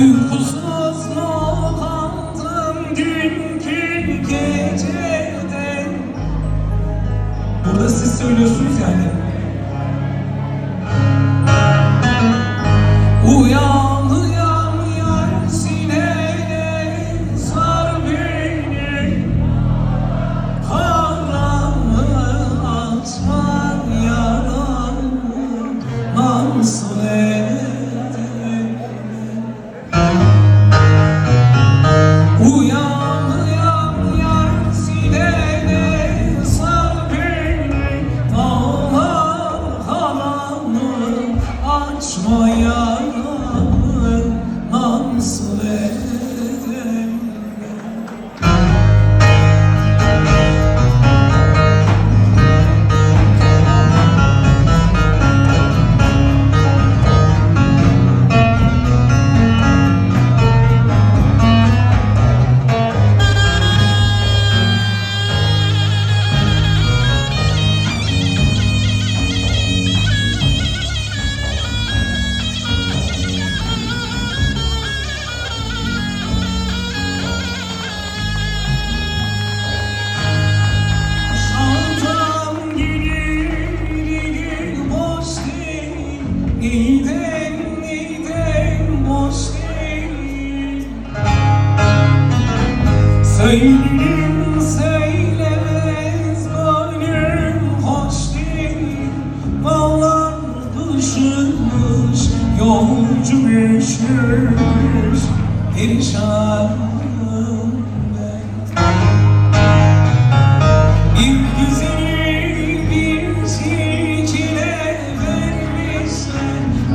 Uykusuz mu kaldım dünkü? Burada siz söylüyorsunuz yani. Söylerim söylemez gönlüm hoş değil. Dağlar kılışılmış yolcu üşürmüş